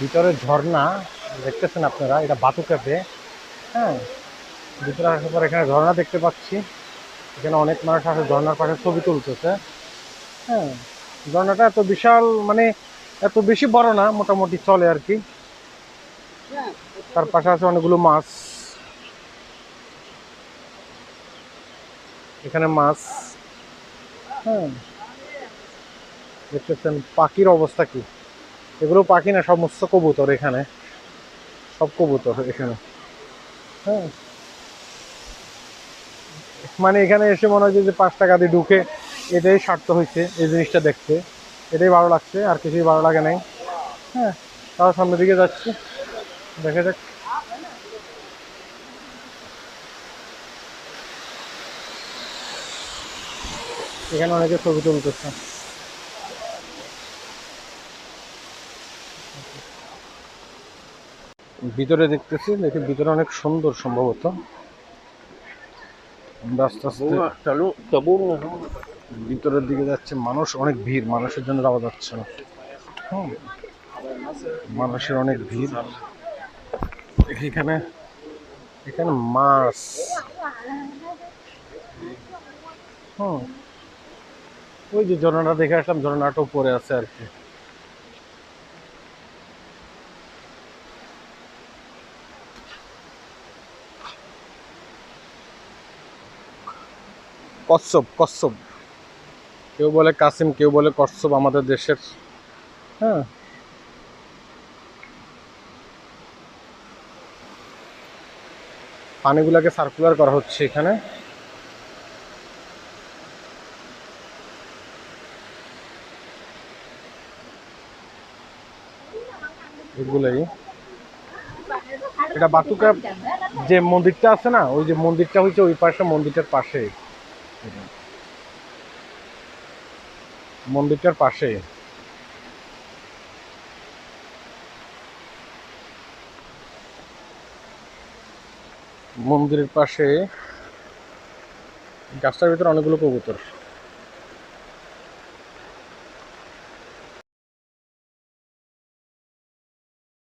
ভিতরে ঝর্ণা, দেখতেছেন আপনারা, এটা বাতু ক্যাফে হ্যাঁ ভিতরে আসার পর এখানে ঝর্ণা দেখতে পাচ্ছি। এখানে অনেক মানুষ আসে ঝর্ণার পাশে ছবি তুলতেছে। হ্যাঁ ঝর্ণাটা এত বিশাল মানে এত বেশি বড় না, মোটামুটি চলে আর কি। তার পাশে আছে অনেকগুলো মাছ। এখানে মাছ। হ্যাঁ দেখতেছেন পাখির অবস্থা কি। এগুলো পাখি না সমস্ত কবুতর এখানে। সব কবুতর এখানে। হ্যাঁ। মানে এখানে এসে মনে হয় যে পাঁচ টাকা দিয়ে ঢুকে এটাই স্বার্থ হয়েছে, এই জিনিসটা দেখতে। এটাই ভালো লাগছে, আর কিছুই ভালো লাগে নাই। হ্যাঁ তাও সামনের দিকে যাচ্ছি। দেখা যাক। এখানে অনেকে ছবি তুলতেছে। ভিতরে দেখতেছি দেখি ভিতরে অনেক সুন্দর সম্ভবত। আমরা আস্তে আস্তে ভিতরের দিকে যাচ্ছে মানুষ অনেক ভিড় মানুষের জন্য যাওয়া যাচ্ছে না। হুম। মানুষের অনেক ভিড়। এখানে এখানে মাছ। হুম। ওই যে ঝর্ণাটা দেখে আসলাম ঝর্ণাটাও পরে আছে আর কি। কচ্ছপ কচ্ছপ। কেউ বলে কাসিম, কেউ বলে কচ্ছপ আমাদের দেশের। হ্যাঁ। পানিগুলোকে সার্কুলার করা হচ্ছে এখানে। এগুলোই। এটা বাতুকা যে মন্দিরটা আছে না, ওই যে মন্দিরটা হচ্ছে ওই পাশে, মন্দিরটার পাশে মন্দিরটার পাশে। মন্দিরের পাশে গাছটার ভিতরে অনেকগুলো কবুতর।